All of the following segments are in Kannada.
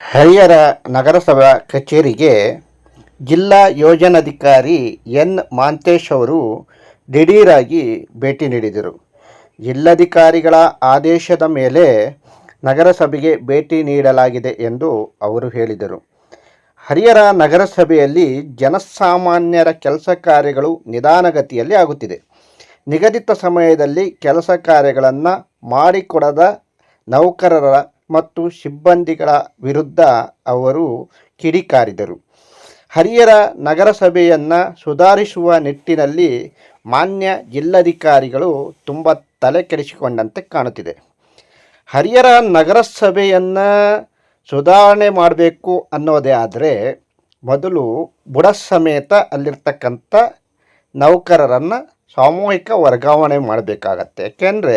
ಹರಿಹರ ನಗರಸಭಾ ಕಚೇರಿಗೆ ಜಿಲ್ಲಾ ಯೋಜನಾಧಿಕಾರಿ ಎನ್. ಮಾಂತೇಶ್ ಅವರು ದಿಢೀರಾಗಿ ಭೇಟಿ ನೀಡಿದರು. ಜಿಲ್ಲಾಧಿಕಾರಿಗಳ ಆದೇಶದ ಮೇಲೆ ನಗರಸಭೆಗೆ ಭೇಟಿ ನೀಡಲಾಗಿದೆ ಎಂದು ಅವರು ಹೇಳಿದರು. ಹರಿಹರ ನಗರಸಭೆಯಲ್ಲಿ ಜನಸಾಮಾನ್ಯರ ಕೆಲಸ ಕಾರ್ಯಗಳು ನಿಧಾನಗತಿಯಲ್ಲಿ ಆಗುತ್ತಿದೆ. ನಿಗದಿತ ಸಮಯದಲ್ಲಿ ಕೆಲಸ ಕಾರ್ಯಗಳನ್ನು ಮಾಡಿಕೊಡದ ನೌಕರರ ಮತ್ತು ಸಿಬ್ಬಂದಿಗಳ ವಿರುದ್ಧ ಅವರು ಕಿಡಿಕಾರಿದರು. ಹರಿಹರ ನಗರಸಭೆಯನ್ನು ಸುಧಾರಿಸುವ ನಿಟ್ಟಿನಲ್ಲಿ ಮಾನ್ಯ ಜಿಲ್ಲಾಧಿಕಾರಿಗಳು ತುಂಬ ತಲೆ ಕೆಡಿಸಿಕೊಂಡಂತೆ ಕಾಣುತ್ತಿದೆ. ಹರಿಹರ ನಗರಸಭೆಯನ್ನು ಸುಧಾರಣೆ ಮಾಡಬೇಕು ಅನ್ನೋದೇ ಆದರೆ ಮೊದಲು ಬುಡ ಸಮೇತ ಅಲ್ಲಿರ್ತಕ್ಕಂಥ ನೌಕರರನ್ನು ಸಾಮೂಹಿಕ ವರ್ಗಾವಣೆ ಮಾಡಬೇಕಾಗತ್ತೆ. ಯಾಕೆಂದರೆ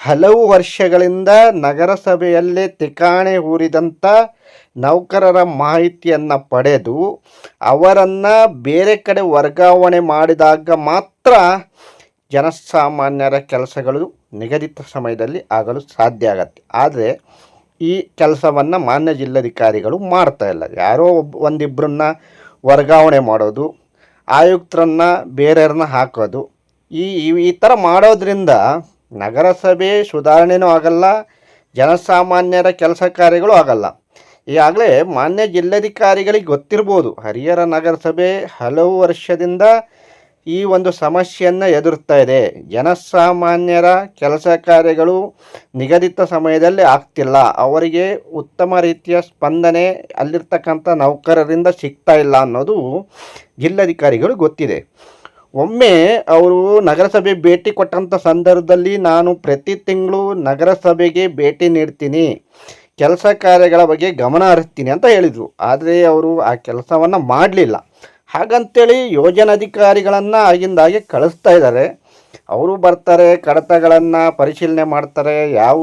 ಹಲವು ವರ್ಷಗಳಿಂದ ನಗರಸಭೆಯಲ್ಲೇ ತಿಕಾಣೆ ಹೂರಿದಂಥ ನೌಕರರ ಮಾಹಿತಿಯನ್ನು ಪಡೆದು ಅವರನ್ನು ಬೇರೆ ಕಡೆ ವರ್ಗಾವಣೆ ಮಾಡಿದಾಗ ಮಾತ್ರ ಜನಸಾಮಾನ್ಯರ ಕೆಲಸಗಳು ನಿಗದಿತ ಸಮಯದಲ್ಲಿ ಆಗಲು ಸಾಧ್ಯ ಆಗತ್ತೆ. ಆದರೆ ಈ ಕೆಲಸವನ್ನು ಮಾನ್ಯ ಜಿಲ್ಲಾಧಿಕಾರಿಗಳು ಮಾಡ್ತಾ ಇಲ್ಲ. ಯಾರೋ ಒಬ್ಬ ಒಂದಿಬ್ಬರನ್ನ ವರ್ಗಾವಣೆ ಮಾಡೋದು, ಆಯುಕ್ತರನ್ನು ಬೇರೆಯವ್ರನ್ನ ಹಾಕೋದು ಈ, ಈ- ಥರ ಮಾಡೋದ್ರಿಂದ ನಗರಸಭೆ ಸುಧಾರಣೆನೂ ಆಗಲ್ಲ, ಜನಸಾಮಾನ್ಯರ ಕೆಲಸ ಕಾರ್ಯಗಳು ಆಗಲ್ಲ. ಈಗಾಗಲೇ ಮಾನ್ಯ ಜಿಲ್ಲಾಧಿಕಾರಿಗಳಿಗೆ ಗೊತ್ತಿರ್ಬೋದು, ಹರಿಹರ ನಗರಸಭೆ ಹಲವು ವರ್ಷದಿಂದ ಈ ಒಂದು ಸಮಸ್ಯೆಯನ್ನು ಎದುರ್ತಾ ಇದೆ. ಜನಸಾಮಾನ್ಯರ ಕೆಲಸ ಕಾರ್ಯಗಳು ನಿಗದಿತ ಸಮಯದಲ್ಲಿ ಆಗ್ತಿಲ್ಲ. ಅವರಿಗೆ ಉತ್ತಮ ರೀತಿಯ ಸ್ಪಂದನೆ ಅಲ್ಲಿರ್ತಕ್ಕಂಥ ನೌಕರರಿಂದ ಸಿಗ್ತಾ ಇಲ್ಲ ಅನ್ನೋದು ಜಿಲ್ಲಾಧಿಕಾರಿಗಳು ಗೊತ್ತಿದೆ. ಒಮ್ಮೆ ಅವರು ನಗರಸಭೆ ಭೇಟಿ ಕೊಟ್ಟಂಥ ಸಂದರ್ಭದಲ್ಲಿ ನಾನು ಪ್ರತಿ ತಿಂಗಳು ನಗರಸಭೆಗೆ ಭೇಟಿ ನೀಡ್ತೀನಿ. ಕೆಲಸ ಕಾರ್ಯಗಳ ಬಗ್ಗೆ ಗಮನ ಹರಿಸ್ತೀನಿ ಅಂತ ಹೇಳಿದರು. ಆದರೆ ಅವರು ಆ ಕೆಲಸವನ್ನು ಮಾಡಲಿಲ್ಲ. ಹಾಗಂತೇಳಿ ಯೋಜನಾಧಿಕಾರಿಗಳನ್ನು ಆಗಿಂದಾಗೆ ಕಳಿಸ್ತಾ ಇದ್ದಾರೆ. ಅವರು ಬರ್ತಾರೆ, ಕಡತಗಳನ್ನು ಪರಿಶೀಲನೆ ಮಾಡ್ತಾರೆ. ಯಾವ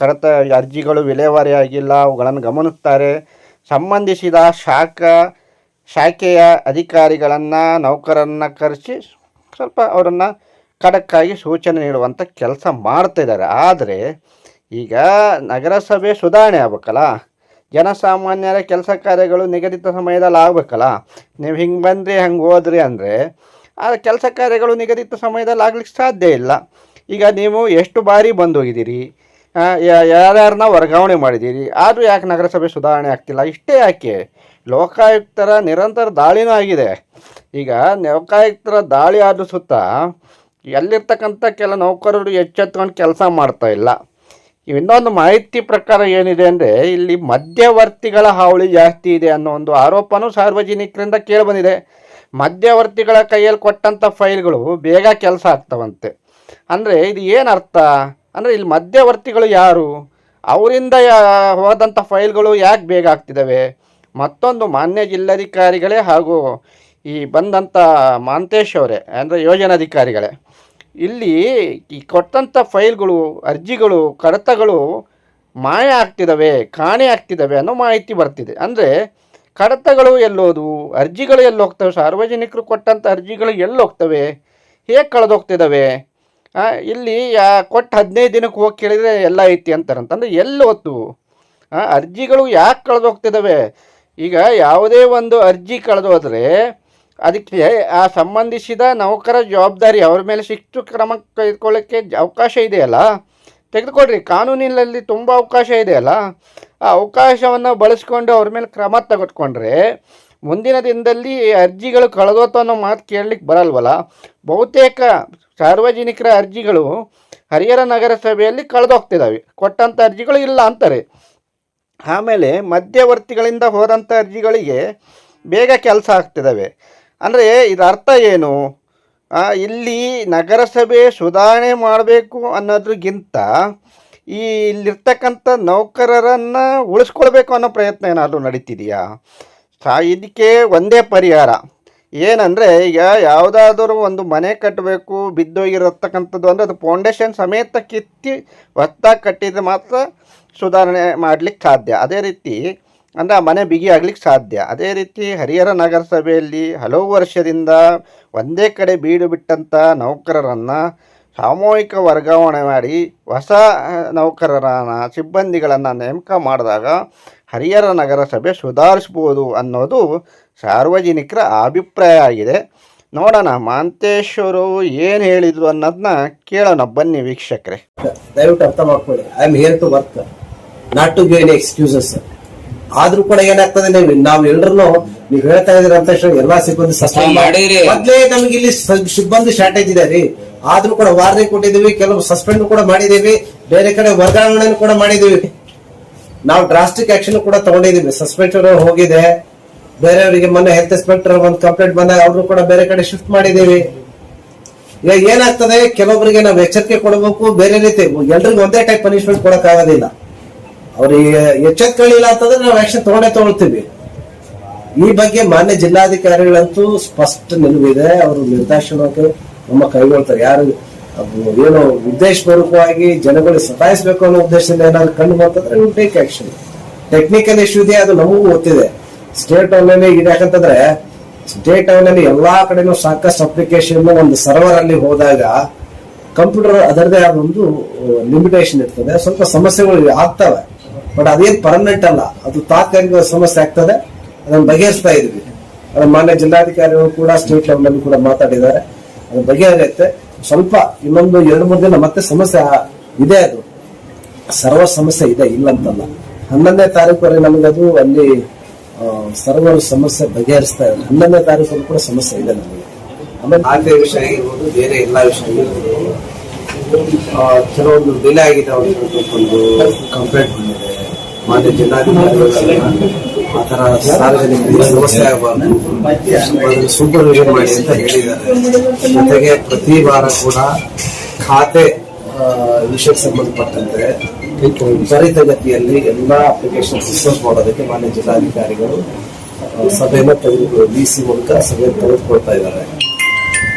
ಕಡತ ಅರ್ಜಿಗಳು ವಿಲೇವಾರಿ ಆಗಿಲ್ಲ, ಅವುಗಳನ್ನು ಗಮನಿಸ್ತಾರೆ. ಸಂಬಂಧಿಸಿದ ಶಾಖಾ ಶಾಖೆಯ ಅಧಿಕಾರಿಗಳನ್ನು ನೌಕರರನ್ನು ಕರೆಸಿ ಸ್ವಲ್ಪ ಅವರನ್ನು ಖಡಕ್ಕಾಗಿ ಸೂಚನೆ ನೀಡುವಂಥ ಕೆಲಸ ಮಾಡ್ತಾಯಿದ್ದಾರೆ ಆದರೆ ಈಗ ನಗರಸಭೆ ಸುಧಾರಣೆ ಆಗ್ಬೇಕಲ್ಲ. ಜನಸಾಮಾನ್ಯರ ಕೆಲಸ ಕಾರ್ಯಗಳು ನಿಗದಿತ ಸಮಯದಲ್ಲಿ ಆಗಬೇಕಲ್ಲ. ನೀವು ಹಿಂಗೆ ಬಂದ್ರಿ, ಹಂಗೆ ಹೋದ್ರಿ ಅಂದರೆ ಆ ಕೆಲಸ ಕಾರ್ಯಗಳು ನಿಗದಿತ ಸಮಯದಲ್ಲಿ ಆಗ್ಲಿಕ್ಕೆ ಸಾಧ್ಯ ಇಲ್ಲ. ಈಗ ನೀವು ಎಷ್ಟು ಬಾರಿ ಬಂದು ಹೋಗಿದ್ದೀರಿ ಯಾರ್ಯಾರನ್ನ ವರ್ಗಾವಣೆ ಮಾಡಿದ್ದೀರಿ? ಆದರೂ ಯಾಕೆ ನಗರಸಭೆ ಸುಧಾರಣೆ ಆಗ್ತಿಲ್ಲ? ಇಷ್ಟೇ ಯಾಕೆ? ಲೋಕಾಯುಕ್ತರ ನಿರಂತರ ದಾಳಿನೂ ಆಗಿದೆ. ಈಗ ಲೋಕಾಯುಕ್ತರ ದಾಳಿ ಆದ ಸುತ್ತ ಎಲ್ಲಿರ್ತಕ್ಕಂಥ ಕೆಲ ನೌಕರರು ಎಚ್ಚೆತ್ಕೊಂಡು ಕೆಲಸ ಮಾಡ್ತಾ ಇಲ್ಲ. ಇನ್ನೊಂದು ಮಾಹಿತಿ ಪ್ರಕಾರ ಏನಿದೆ ಅಂದರೆ, ಇಲ್ಲಿ ಮಧ್ಯವರ್ತಿಗಳ ಹಾವಳಿ ಜಾಸ್ತಿ ಇದೆ ಅನ್ನೋ ಒಂದು ಆರೋಪನೂ ಸಾರ್ವಜನಿಕರಿಂದ ಕೇಳಿಬಂದಿದೆ. ಮಧ್ಯವರ್ತಿಗಳ ಕೈಯಲ್ಲಿ ಕೊಟ್ಟಂಥ ಫೈಲ್ಗಳು ಬೇಗ ಕೆಲಸ ಆಗ್ತವಂತೆ. ಅಂದರೆ ಇದು ಏನು ಅರ್ಥ? ಅಂದರೆ ಇಲ್ಲಿ ಮಧ್ಯವರ್ತಿಗಳು ಯಾರು? ಅವರಿಂದ ಹೋದಂಥ ಫೈಲ್ಗಳು ಯಾಕೆ ಬೇಗ ಆಗ್ತಿದ್ದಾವೆ? ಮತ್ತೊಂದು ಮಾನ್ಯ ಜಿಲ್ಲಾಧಿಕಾರಿಗಳೇ ಹಾಗೂ ಈ ಬಂದಂಥ ಮಾಂತೇಶ್ ಅವರೇ, ಅಂದರೆ ಯೋಜನಾಧಿಕಾರಿಗಳೇ ಇಲ್ಲಿ ಈ ಕೊಟ್ಟಂಥ ಫೈಲ್ಗಳು, ಅರ್ಜಿಗಳು, ಕಡತಗಳು ಮಾಯ ಆಗ್ತಿದ್ದಾವೆ ಕಾಣೆ ಆಗ್ತಿದ್ದಾವೆ ಅನ್ನೋ ಮಾಹಿತಿ ಬರ್ತಿದೆ. ಅಂದರೆ ಕಡತಗಳು ಎಲ್ಲೋದು, ಅರ್ಜಿಗಳು ಎಲ್ಲೋಗ್ತವೆ, ಸಾರ್ವಜನಿಕರು ಕೊಟ್ಟಂಥ ಅರ್ಜಿಗಳು ಎಲ್ಲೋಗ್ತವೆ, ಹೇಗೆ ಕಳೆದೋಗ್ತಿದ್ದಾವೆ ಇಲ್ಲಿ ಯಾ, ಕೊಟ್ಟು ಹದಿನೈದು ದಿನಕ್ಕೆ ಹೋಗಿ ಕೇಳಿದರೆ ಎಲ್ಲ ಐತಿ ಅಂತಾರಂತಂದ್ರೆ ಎಲ್ಲಿ ಹೊತ್ತು? ಅರ್ಜಿಗಳು ಯಾಕೆ ಕಳೆದೋಗ್ತಿದ್ದಾವೆ ಈಗ ಯಾವುದೇ ಒಂದು ಅರ್ಜಿ ಕಳೆದೋದ್ರೆ ಅದಕ್ಕೆ ಆ ಸಂಬಂಧಿಸಿದ ನೌಕರ ಜವಾಬ್ದಾರಿ ಅವ್ರ ಮೇಲೆ ಶಿಸ್ತು ಕ್ರಮ ತೆಗೆದುಕೊಳ್ಳೋಕ್ಕೆ ಅವಕಾಶ ಇದೆಯಲ್ಲ? ತೆಗೆದುಕೊಡ್ರಿ. ಕಾನೂನಿನಲ್ಲಿ ತುಂಬ ಅವಕಾಶ ಇದೆಯಲ್ಲ? ಆ ಅವಕಾಶವನ್ನು ಬಳಸ್ಕೊಂಡು ಅವ್ರ ಮೇಲೆ ಕ್ರಮ ತೆಗೆದುಕೊಂಡ್ರೆ ಮುಂದಿನ ದಿನದಲ್ಲಿ ಅರ್ಜಿಗಳು ಕಳೆದೋತು ಅನ್ನೋ ಮಾತು ಕೇಳಲಿಕ್ಕೆ ಬರಲ್ವಲ್ಲ? ಬಹುತೇಕ ಸಾರ್ವಜನಿಕರ ಅರ್ಜಿಗಳು ಹರಿಹರ ನಗರಸಭೆಯಲ್ಲಿ ಕಳೆದೋಗ್ತಿದ್ದಾವೆ ಕೊಟ್ಟಂಥ ಅರ್ಜಿಗಳು ಇಲ್ಲ ಅಂತಾರೆ. ಆಮೇಲೆ ಮಧ್ಯವರ್ತಿಗಳಿಂದ ಹೋದಂಥ ಅರ್ಜಿಗಳಿಗೆ ಬೇಗ ಕೆಲಸ ಆಗ್ತಿದ್ದಾವೆ. ಅಂದರೆ ಇದರ ಅರ್ಥ ಏನು? ಇಲ್ಲಿ ನಗರಸಭೆ ಸುಧಾರಣೆ ಮಾಡಬೇಕು ಅನ್ನೋದ್ರಿಗಿಂತ ಈ ಇಲ್ಲಿರ್ತಕ್ಕಂಥ ನೌಕರರನ್ನು ಉಳಿಸ್ಕೊಳ್ಬೇಕು ಅನ್ನೋ ಪ್ರಯತ್ನ ಏನಾದರೂ ನಡೀತಿದೆಯಾ? ಸಾ ಇದಕ್ಕೆ ಒಂದೇ ಪರಿಹಾರ. ಏನಂದರೆ ಈಗ ಯಾವುದಾದರೂ ಒಂದು ಮನೆ ಕಟ್ಟಬೇಕು ಬಿದ್ದೋಗಿರತಕ್ಕಂಥದ್ದು ಅಂದರೆ ಅದು ಫೌಂಡೇಶನ್ ಸಮೇತ ಕಿತ್ತಿ ಹೊಸ್ದಾಗಿ ಕಟ್ಟಿದರೆ ಮಾತ್ರ ಸುಧಾರಣೆ ಮಾಡಲಿಕ್ಕೆ ಸಾಧ್ಯ. ಅದೇ ರೀತಿ ಅಂದರೆ ಆ ಮನೆ ಬಿಗಿ ಆಗ್ಲಿಕ್ಕೆ ಸಾಧ್ಯ. ಅದೇ ರೀತಿ ಹರಿಹರ ನಗರಸಭೆಯಲ್ಲಿ ಹಲವು ವರ್ಷದಿಂದ ಒಂದೇ ಕಡೆ ಬೀಡು ಬಿಟ್ಟಂಥ ನೌಕರರನ್ನು ಸಾಮೂಹಿಕ ವರ್ಗಾವಣೆ ಮಾಡಿ ಹೊಸ ನೌಕರರನ್ನ, ಸಿಬ್ಬಂದಿಗಳನ್ನು ನೇಮಕ ಮಾಡಿದಾಗ ಹರಿಹರ ನಗರಸಭೆ ಸುಧಾರಿಸ್ಬೋದು ಅನ್ನೋದು ಸಾರ್ವಜನಿಕರ ಅಭಿಪ್ರಾಯ ಆಗಿದೆ. ನೋಡೋಣ ಮಾಂತೇಶ್ವರು ಏನು ಹೇಳಿದ್ರು ಅನ್ನೋದನ್ನ ಕೇಳೋಣ. ಬನ್ನಿ ವೀಕ್ಷಕರೇ. ದಯವಿಟ್ಟು ಅರ್ಥ ಮಾಡ್ಕೊಳ್ಳಿ. I am here to work not to give any excuses ಆದ್ರೂ ಕೂಡ ಏನಾಗ್ತದೆ ನೀವು ನಾವು ಎಲ್ರು ನೀವು ಹೇಳ್ತಾ ಇದ್ರಿ ಅಂತ ಎಲ್ಲ ಸಿಬ್ಬಂದಿ. ಮೊದ್ಲೇ ನಮ್ಗೆ ಇಲ್ಲಿ ಸಿಬ್ಬಂದಿ ಶಾರ್ಟೇಜ್ ಇದೆ ರೀ. ಆದ್ರೂ ಕೂಡ ವಾರ್ನಿಂಗ್ ಕೊಟ್ಟಿದೀವಿ ಕೆಲವು ಸಸ್ಪೆಂಡ್ ಕೂಡ ಮಾಡಿದೀವಿ ಬೇರೆ ಕಡೆ ವರ್ಗಾವಣೆ ಕೂಡ ಮಾಡಿದೀವಿ ನಾವು ಡ್ರಾಸ್ಟಿಕ್ ಆಕ್ಷನ್ ಕೂಡ ತಗೊಂಡಿದೀವಿ. ಸಸ್ಪೆಕ್ಟರ್ ಹೋಗಿದೆ. ಬೇರೆಯವರಿಗೆ ಮೊನ್ನೆ ಹೆಲ್ತ್ ಇನ್ಸ್ಪೆಕ್ಟರ್ ಒಂದು ಕಂಪ್ಲೇಂಟ್ ಬಂದಾಗ ಅವ್ರನ್ನು ಕೂಡ ಬೇರೆ ಕಡೆ ಶಿಫ್ಟ್ ಮಾಡಿದೀವಿ. ಈಗ ಏನಾಗ್ತದೆ? ಕೆಲವೊಬ್ಬರಿಗೆ ನಾವು ಎಚ್ಚರಿಕೆ ಕೊಡಬೇಕು. ಬೇರೆ ರೀತಿ ಎಲ್ರಿಗೂ ಒಂದೇ ಟೈಪ್ ಪನಿಷ್ಮೆಂಟ್ ಕೊಡಕ್ ಆಗೋದಿಲ್ಲ ಅವ್ರಿಗೆ ಎಚ್ಚೆತ್ಕೊಳ್ಳಿಲ್ಲ ಅಂತಂದ್ರೆ ನಾವು ಆಕ್ಷನ್ ತಗೊಂಡೇ ತಗೊಳ್ತೀವಿ. ಈ ಬಗ್ಗೆ ಮಾನ್ಯ ಜಿಲ್ಲಾಧಿಕಾರಿಗಳಂತೂ ಸ್ಪಷ್ಟ ನಿಲುವಿದೆ. ಅವರು ನಿರ್ದೇಶನಕ್ಕೆ ನಮ್ಮ ಕೈಗೊಳ್ತಾರೆ. ಯಾರು ಏನು ಉದ್ದೇಶಪೂರ್ವಕವಾಗಿ ಜನಗಳು ಸತಾಯಿಸಬೇಕು ಅನ್ನೋ ಉದ್ದೇಶದಿಂದ ಏನಾದ್ರು ಕಂಡು ಬರ್ತಂದ್ರೆ will take action technical issue ಇದೆ, ಅದು ನಮಗೂ ಗೊತ್ತಿದೆ. ಸ್ಟೇಟ್ ಅವನಲ್ಲಿ ಇದೆ ಯಾಕಂತಂದ್ರೆ ಸ್ಟೇಟ್ ಅವನಲ್ಲಿ ಎಲ್ಲಾ ಕಡೆನೂ ಸಾಕಷ್ಟು ಅಪ್ಲಿಕೇಶನ್ ಒಂದು ಸರ್ವರ್ ಅಲ್ಲಿ ಹೋದಾಗ ಕಂಪ್ಯೂಟರ್ ಅದರದೇ ಆದ ಒಂದು ಲಿಮಿಟೇಷನ್ ಇರ್ತದೆ. ಸ್ವಲ್ಪ ಸಮಸ್ಯೆಗಳು ಆಗ್ತವೆ. ಬಟ್ ಅದೇನು ಪರ್ಮನೆಂಟ್ ಅಲ್ಲ. ಅದು ತಾತ್ಕಾಲಿಕ ಸಮಸ್ಯೆ ಆಗ್ತದೆ. ಅದನ್ನು ಬಗೆಹರಿಸ್ತಾ ಇದೀವಿ. ಅದನ್ನ ಮಾನ್ಯ ಜಿಲ್ಲಾಧಿಕಾರಿಗಳು ಕೂಡ ಸ್ಟೇಟ್ ಲೆವೆಲ್ ಕೂಡ ಮಾತಾಡಿದ್ದಾರೆ. ಅದು ಬಗೆಹರಿಯುತ್ತೆ. ಸ್ವಲ್ಪ ಇನ್ನೊಂದು ಎರಡು ಮೂರು ದಿನ ಮತ್ತೆ ಸಮಸ್ಯೆ ಇದೆ ಅದು. ಸರ್ವ ಸಮಸ್ಯೆ ಇದೆ ಇಲ್ಲ ಅಂತಲ್ಲ ಹನ್ನೊಂದನೇ ತಾರೀಕು ನಮಗದು ಅಲ್ಲಿ ಸರ್ವರ್ ಸಮಸ್ಯೆ ಬಗೆಹರಿಸ್ತಾ ಇದೆ ಹನ್ನೊಂದನೇ ತಾರೀಕು ಕೂಡ ಸಮಸ್ಯೆ ಇದೆ ನಮಗೆ. ಆಮೇಲೆ ಆರ್ಥಿಕ ವಿಷಯ ಆಗಿರ್ಬೋದು ಬೇರೆ ಎಲ್ಲ ವಿಷಯ ಆಗಿರ್ಬೋದು ಕೆಲವೊಂದು ಬೆಲೆ ಆಗಿದೆ ಅವರಿಗೆ ಒಂದು ಕಂಪ್ಲೇಂಟ್ ಬಂದಿದೆ. ಮಾನ್ಯ ಜಿಲ್ಲಾಧಿಕಾರಿಗಳು ಆ ತರ ಸಾರ್ವಜನಿಕರಿಗೆ ಸಮಸ್ಯೆ ಆಗಬಾರ್ದು ಸೂಪರ್ವಿಷನ್ ಮಾಡಿ ಅಂತ ಹೇಳಿದ್ದಾರೆ ಜೊತೆಗೆ ಪ್ರತಿ ವಾರ ಕೂಡ ಖಾತೆ ವಿಷಯಕ್ಕೆ ಸಂಬಂಧಪಟ್ಟಂತೆ ತ್ವರಿತಗತಿಯಲ್ಲಿ ಎಲ್ಲ ಅಪ್ಲಿಕೇಶನ್ ಸಿಸ್ಟಮ್ ಮಾಡೋದಕ್ಕೆ ಮಾನ್ಯ ಜಿಲ್ಲಾಧಿಕಾರಿಗಳು ಸಭೆಯನ್ನು ತೆಗೆದು ಡಿ ಸಿ ಮೂಲಕ ಸಭೆ ತೆಗೆದುಕೊಳ್ತಾ ಇದ್ದಾರೆ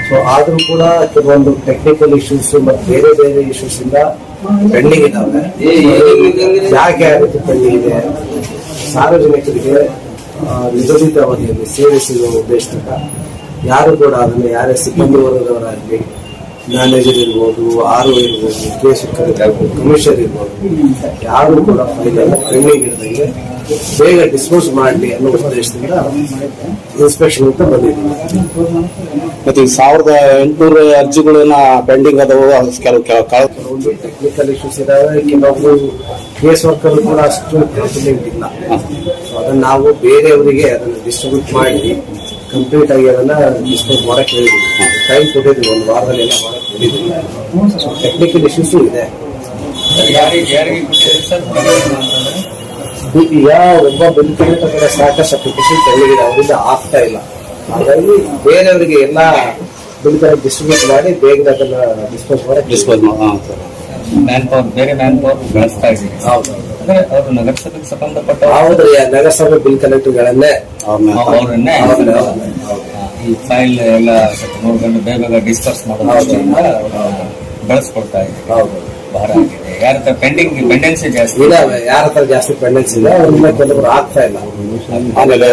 ಸೊ ಆದರೂ ಕೂಡ ಕೆಲವೊಂದು ಟೆಕ್ನಿಕಲ್ ಇಶ್ಯೂಸ್ ಮತ್ತು ಬೇರೆ ಬೇರೆ ಇಶ್ಯೂಸ್ ಇಂದ ಪೆಂಡಿಂಗ್ ಇದಾವೆ ಯಾಕೆ ಆ ಪೆಂಡಿಂಗ್ ಇದೆ ಸಾರ್ವಜನಿಕರಿಗೆ ನಿಗದಿತ ಅವಧಿಯಲ್ಲಿ ಸೇವೆ ಉದ್ದೇಶದಿಂದ ಯಾರು ಕೂಡ ಅದನ್ನು ಯಾರೇ ಸಿಬ್ಬಂದಿ ವರ್ಗದವರಾಗಲಿ ಮ್ಯಾನೇಜರ್ ಇರ್ಬೋದು ಆರ್ ಓ ಇರ್ಬೋದು ಕೆ ಕೇಸ್ ಕಮಿಷನರ್ ಇರ್ಬೋದು ಯಾರು ಕೂಡ ಫೈಲನ್ನು ಪೆಂಡಿಂಗ್ ಇರದಂಗೆ ಬೇಗ ಡಿಸ್ಪೋಸ್ ಮಾಡಲಿ ಅನ್ನೋ ಉದ್ದೇಶದಿಂದ ಇನ್ಸ್ಪೆಕ್ಷನ್ ಅಂತ ಬಂದಿದ್ದೀವಿ. ಮತ್ತೆ ಈ ಸಾವಿರದ ಎಂಟುನೂರ ಅರ್ಜಿಗಳನ್ನ ಪೆಂಡಿಂಗ್ ಅದಾವು ಅದು ಕೆಲವು ಕೆಲವು ಕಾಲ ಕೆಲವೊಂದು ಟೆಕ್ನಿಕಲ್ ಇಶ್ಯೂಸ್ ಇದಾವೆ ಕೆಲವೊಬ್ಬರು ಕೇಸ್ ವರ್ಕರ್ ಕೂಡ ಅಷ್ಟು ಕಾನ್ಫಿಡೆಂಟ್ ಇಲ್ಲ. ಸೊ ಅದನ್ನ ನಾವು ಬೇರೆಯವರಿಗೆ ಅದನ್ನ ಡಿಸ್ಟ್ರಿಬ್ಯೂಟ್ ಮಾಡಿ ಕಂಪ್ಲೀಟ್ ಆಗಿ ಅದನ್ನ ಡಿಸ್ಪೋಸ್ ಮಾಡಕ್ ಹೇಳಿದ್ವಿ ಟೈಮ್ ಕೊಟ್ಟಿದ್ವಿ ಒಂದು ವಾರದಲ್ಲಿ ಎಲ್ಲ ಮಾಡಕ್ ಹೇಳಿದ್ವಿ ಸೊ ಟೆಕ್ನಿಕಲ್ ಇಶ್ಯೂಸು ಇದೆ. ಈಗ ಒಬ್ಬ ಬಂದ್ಕೊಂಡ ಕಡೆ ಸಾಕಷ್ಟು ಅಪ್ಲಿಕೇಶನ್ ತೆಗೆದಿದೆ ಅವರಿಂದ ಆಗ್ತಾ ಇಲ್ಲ. ಹಾಗಾಗಿ ಬೇರೆಯವರಿಗೆ ಎಲ್ಲ ಬಿಲ್ ಡಿಸ್ಟ್ರಿಬ್ಯೂಟ್ ಮಾಡಿ ಬೇಗ ಅದನ್ನ ಡಿಸ್ಪೋಸ್ ಮಾಡಿ ಡಿಸ್ಪೋಸ್ ಮ್ಯಾನ್ ಪವರ್ ಬೇರೆ ಮ್ಯಾನ್ ಪವರ್ ಬೆಳೆಸ್ತಾ ಇದೀವಿ ಹೌದು. ಅಂದ್ರೆ ಅವರು ನಗರಸಭೆಗೆ ಸಂಬಂಧಪಟ್ಟ ಹೌದ್ರಿ ಆ ನಗರಸಭೆ ಬಿಲ್ ಕಲೆಕ್ಟರ್ಗಳನ್ನೇ ಅವ್ರನ್ನೇ ಹೌದು. ಈ ಫೈಲ್ ಎಲ್ಲ ಸ್ವಲ್ಪ ನೋಡ್ಕೊಂಡು ಬೇಗ ಬೇಗ ಡಿಸ್ಕಸ್ ಮಾಡೋದ್ರಿಂದ ಬೆಳೆಸ್ಕೊಳ್ತಾ ಇದ್ದೀವಿ ಹೌದು. ಭಾರ ಆಗಿದೆ. ಯಾರ ಹತ್ರ ಪೆಂಡಿಂಗ್ ಪೆಂಡೆನ್ಸಿ ಜಾಸ್ತಿ ಇದಾವೆ ಯಾರ ಹತ್ರ ಜಾಸ್ತಿ ಪೆಂಡೆನ್ಸ್ ಇದೆ ಅವ್ರನ್ನ ಕೆಲವರು ಆಗ್ತಾ ಇಲ್ಲ. ಆಮೇಲೆ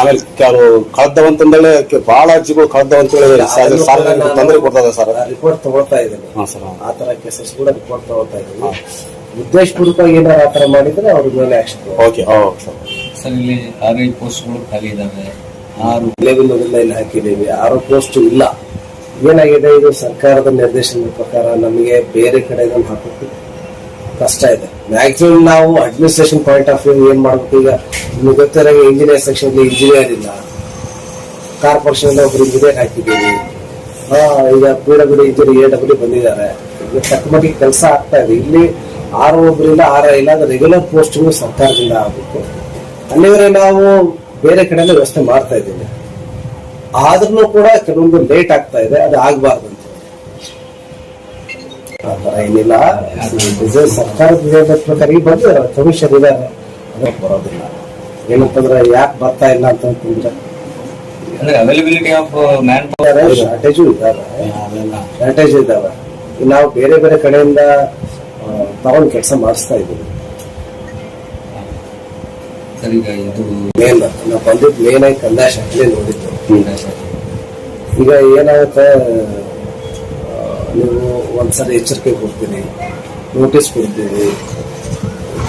ಆಮೇಲೆ ಕೆಲವು ಕಳ್ದವಂತಂದೇಳಿ ಬಹಳ ಅರ್ಜಿಗಳು ಸರ್ ಸಾರ್ವಜನಿಕರು ತೊಂದರೆ ಕೊಡ್ತದೆ ಸರ್. ರಿಪೋರ್ಟ್ ತಗೊಳ್ತಾ ಇದ್ದೀನಿ. ಹಾಂ ಸರ್ ಆ ತರ ಕೇಸಸ್ ಕೂಡ ರಿಪೋರ್ಟ್ ತಗೊಳ್ತಾ ಇದ್ದೀನಿ. ಉದ್ದೇಶಪೂರ್ವಕವಾಗಿ ಏನಾರು ಆ ತರ ಮಾಡಿದ್ರೆ ಅವ್ರ ಮೇಲೆ action okay oh sir. Sir ಇಲ್ಲಿ ಆರೈದು ಪೋಸ್ಟ್ಗಳು ಖಾಲಿ ಇದಾವೆ. ಆರು ಲೆವೆಲ್ ಇಲ್ಲಿ ಹಾಕಿದ್ದೀವಿ. ಆರು ಪೋಸ್ಟ್ ಇಲ್ಲ. ಏನಾಗಿದೆ? ಇದು ಸರ್ಕಾರದ ನಿರ್ದೇಶನದ ಪ್ರಕಾರ ನಮಗೆ ಬೇರೆ ಕಡೆ ಇದನ್ನು ಹಾಕೋಕೆ ಕಷ್ಟ ಇದೆ. ಮ್ಯಾಕ್ಸಿಮಮ್ ನಾವು ಅಡ್ಮಿನಿಸ್ಟ್ರೇಷನ್ ಪಾಯಿಂಟ್ ಆಫ್ ವ್ಯೂ ಏನ್ ಮಾಡ್ಬೇಕು? ಈಗ ನಿಮ್ಗೆ ಗೊತ್ತಿರೋ ಇಂಜಿನಿಯರ್ ಸೆಕ್ಷನ್ ಇಂಜಿನಿಯರ್ ಇಲ್ಲ. ಕಾರ್ಪೊರೇಷನ್ ಒಬ್ರು ಇಂಜಿನಿಯರ್ ಹಾಕಿದ್ದೀವಿ. ಈಗ P W engineer A W ಬಂದಿದ್ದಾರೆ. ತಕ್ಕ ಮಟ್ಟಿಗೆ ಕೆಲಸ ಆಗ್ತಾ ಇದೆ. ಇಲ್ಲಿ ಆರು ಒಬ್ಬರಿಂದ ಆರ ಇಲ್ಲ ರೆಗ್ಯುಲರ್ ಪೋಸ್ಟ್ ಸರ್ಕಾರದಿಂದ ಆಗಬೇಕು. ಅಲ್ಲಿವರೆ ನಾವು ಬೇರೆ ಕಡೆಯಲ್ಲಿ ವ್ಯವಸ್ಥೆ ಮಾಡ್ತಾ ಇದ್ದೀನಿ. ಆದ್ರೂ ಕೂಡ ಕೆಲವೊಂದು ಲೇಟ್ ಆಗ್ತಾ ಇದೆ ಅದು ಆಗಬಾರ್ದು ಅಂತ. ಆ ಥರ ಏನಿಲ್ಲ. ಇದು ಸರ್ಕಾರದ ಪ್ರಕಾರ ಈಗ ಬಂದಿದ್ದಾರೆ ಕಮಿಷನ್ ಇದ್ದಾರೆ ಅದಕ್ಕೆ ಬರೋದಿಲ್ಲ. ಏನಂತಂದ್ರೆ ಯಾಕೆ ಬರ್ತಾ ಇಲ್ಲ ಅಂತಂದ್ರೆ ಅಂದ್ರೆ availability of man power shortage ಇದಾವೆ. ಶಾರ್ಟೇಜ್ ಇದಾವೆ. ನಾವು ಬೇರೆ ಬೇರೆ ಕಡೆಯಿಂದ ತಗೊಂಡು ಕೆಲಸ ಮಾಡಿಸ್ತಾ ಇದ್ದೀವಿ. ಸರ್ ಈಗ ಇದು ಮೇನ್ ನಾವು ಬಂದಿದ್ದು ಮೇನ್ ಆಗಿ ಕಂದಾಯ ಶಾಖೆ ನೋಡಿದ್ದು. ಈಗ ಏನಾಗುತ್ತೆ ನೀವು ಒಂದ್ಸರಿ ಎಚ್ಚರಿಕೆ ಕೊಡ್ತೀನಿ ನೋಟಿಸ್ ಕೊಡ್ತೀವಿ.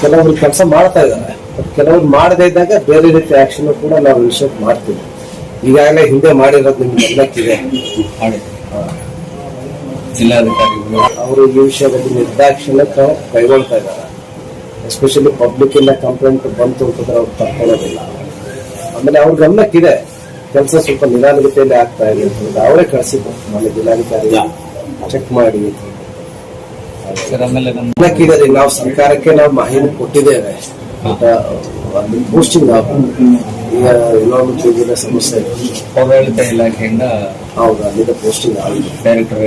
ಕೆಲವರು ಕೆಲಸ ಮಾಡ್ತಾ ಇದ್ದಾರೆ. ಕೆಲವ್ರು ಮಾಡದೇ ಇದ್ದಾಗ ಬೇರೆ ರೀತಿ ಆಕ್ಷನ್ ಕೂಡ ನಾವು ಇನಿಷಿಯೇಟ್ ಮಾಡ್ತೀವಿ. ಈಗಾಗಲೇ ಹಿಂದೆ ಮಾಡಿರೋದು ನಿಮ್ಗೆ ಎಲ್ಲಕ್ಕಿದೆ ಜಿಲ್ಲಾಧಿಕಾರಿಗಳು. ಅವರು ಈ ವಿಷಯದಲ್ಲಿ ನಿರ್ದಾಕ್ಷಿಣ್ಯ ಕ್ರಮ ಕೈಗೊಳ್ತಾ ಇದ್ದಾರೆ. ಎಸ್ಪೆಷಲಿ ಪಬ್ಲಿಕ್ ಇಂದ ಕಂಪ್ಲೇಂಟ್ ಬಂತು ಅಂತಂದ್ರೆ ಅವ್ರು ತಕ್ಕೊಳ್ಳೋದಿಲ್ಲ. ಆಮೇಲೆ ಅವ್ರ ಗಮನಕ್ಕಿದೆ ಕೆಲಸ ಸ್ವಲ್ಪ ನಿಧಾನಗತಿಯಲ್ಲಿ ಆಗ್ತಾ ಇದೆ ಅಂತ ಅವರೇ ಕಳಿಸಿದ್ರು. ನಮ್ಮ ಜಿಲ್ಲಾಧಿಕಾರಿ ಚೆಕ್ ಮಾಡಿ. ರೀ, ನಾವು ಸರ್ಕಾರಕ್ಕೆ ನಾವು ಮಾಹಿತಿ ಕೊಟ್ಟಿದ್ದೇವೆ. ಬೂಸ್ಟಿಂಗ್ ಈಗ ಎನ್ವೈರನ್ಮೆಂಟ್ ಸಮಸ್ಯೆ ಇದೆ. ಪೌರಾಡಳಿತ ಇಲಾಖೆಯಿಂದ ಹೌದು ಅಲ್ಲಿಂದ ಪೋಸ್ಟಿಂಗ್ ಆಗಿದೆ. ಡೈರೆಕ್ಟರ್